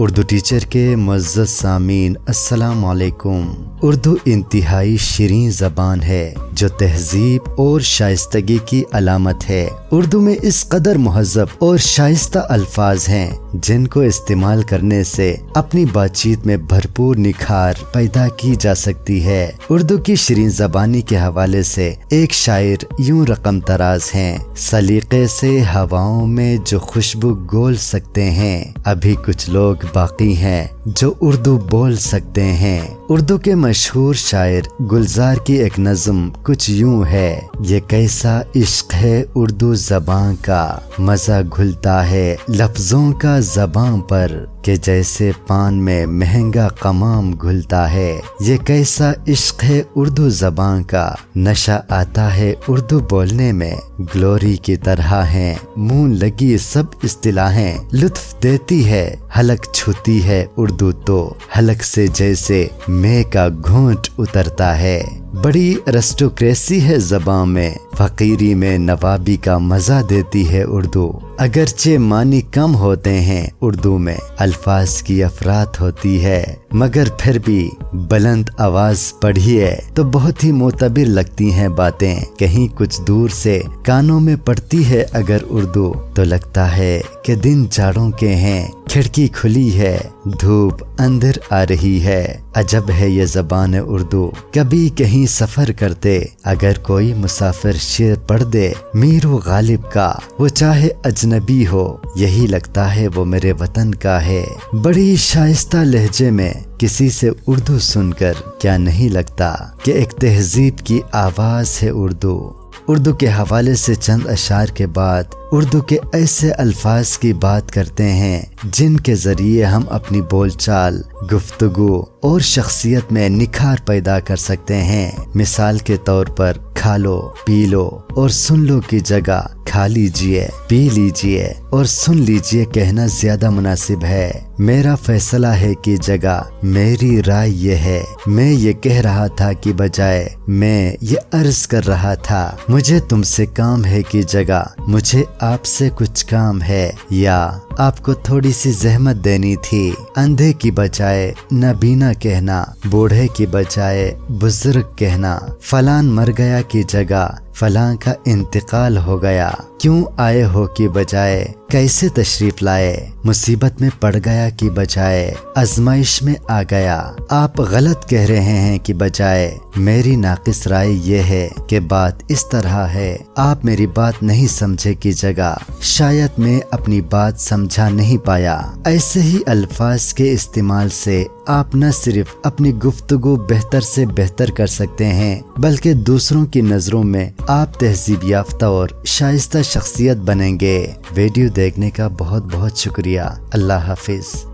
Urdu teacher के मज़्ज़त सामीन अस्सलाम वालेकुम। उर्दू इंतहाई शीरीन ज़बान है, जो तहजीब और शाइस्तगी की अलामत है। उर्दू में इस कदर महजब और शाइस्ता अल्फाज हैं, जिनको इस्तेमाल करने से अपनी बातचीत में भरपूर निखार पैदा की जा सकती है। उर्दू की शीरीन जबानी के हवाले से एक शायर यूँ रकम तराज हैं, सलीके से हवाओं में जो खुशबू गोल सकते हैं। अभी कुछ लोग बाकी हैं, जो उर्दू बोल सकते हैं। उर्दू के मशहूर शायर गुलजार की एक नज़म कुछ यूँ है, ये कैसा इश्क है उर्दू जबान का? मज़ा घुलता है लफ्जों का जबान पर। के जैसे पान में महँगा कमाम घुलता है, ये कैसा इश्क है उर्दू जबान का? नशा आता है उर्दू बोलने में, ग्लोरी की तरह है, मुँह लगी सब इस्तिलाहें लुत्फ देती है, हलक छूती है उर्दू तो हलक से जैसे मे का घोंट उतरता है। बड़ी रेस्टोक्रेसी है जबान में, फकीरी में नवाबी का मज़ा देती है उर्दू। अगरचे मानी कम होते हैं उर्दू में। अल्फाज की अफरात होती है, मगर फिर भी बुलंद आवाज़ पढ़िए तो बहुत ही मोतबिर लगती हैं बातें। कहीं कुछ दूर से कानों में पड़ती है अगर उर्दू। तो लगता है कि दिन जाड़ों के हैं, खिड़की खुली है, धूप अंदर आ रही है। अजब है ये जबान उर्दू। कभी कहीं सफ़र करते, अगर कोई मुसाफिर शेर पढ़ दे, मीर गालिब का, वो चाहे अजनबी हो, यही लगता है वो मेरे वतन का है। बड़ी शाइस्ता लहजे में किसी से उर्दू सुनकर क्या नहीं लगता कि एक तहजीब की आवाज़ है उर्दू। उर्दू के हवाले से चंद अशार के बाद उर्दू के ऐसे अल्फाज की बात करते हैं, जिनके ज़रिए हम अपनी बोलचाल, गुफ्तगु और शख्सियत में निखार पैदा कर सकते हैं। मिसाल के तौर पर खा लो पी लो और सुन लो की जगह खा लीजिए, पी लीजिए और सुन लीजिए कहना ज़्यादा मुनासिब है। मेरा फैसला है कि जगह मेरी राय यह है। मैं ये कह रहा था कि बजाय मैं ये अर्ज़ कर रहा था, मुझे तुमसे काम है कि जगह मुझे आपसे कुछ काम है या आपको थोड़ी सी जहमत देनी थी। अंधे की बजाय नबीना कहना, बूढ़े की बजाय बुज़ुर्ग कहना, फलान मर गया की जगह फलां का इंतकाल हो गया। क्यों आए हो की बजाय? कैसे तशरीफ़ लाए? मुसीबत में पड़ गया की बजाय? आजमाइश में आ गया। आप गलत कह रहे हैं कि बजाय। मेरी नाकिस राय ये है कि बात इस तरह है। आप मेरी बात नहीं समझे की जगह। शायद मैं अपनी बात समझा नहीं पाया। ऐसे ही अल्फाज के इस्तेमाल से आप न सिर्फ़ अपनी गुफ्तगु बेहतर से बेहतर कर सकते हैं, बल्कि दूसरों की नज़रों में आप तहजीब याफ्ता और शाइस्ता शख्सियत बनेंगे। वीडियो देखने का बहुत बहुत शुक्रिया। अल्लाह हाफिज़।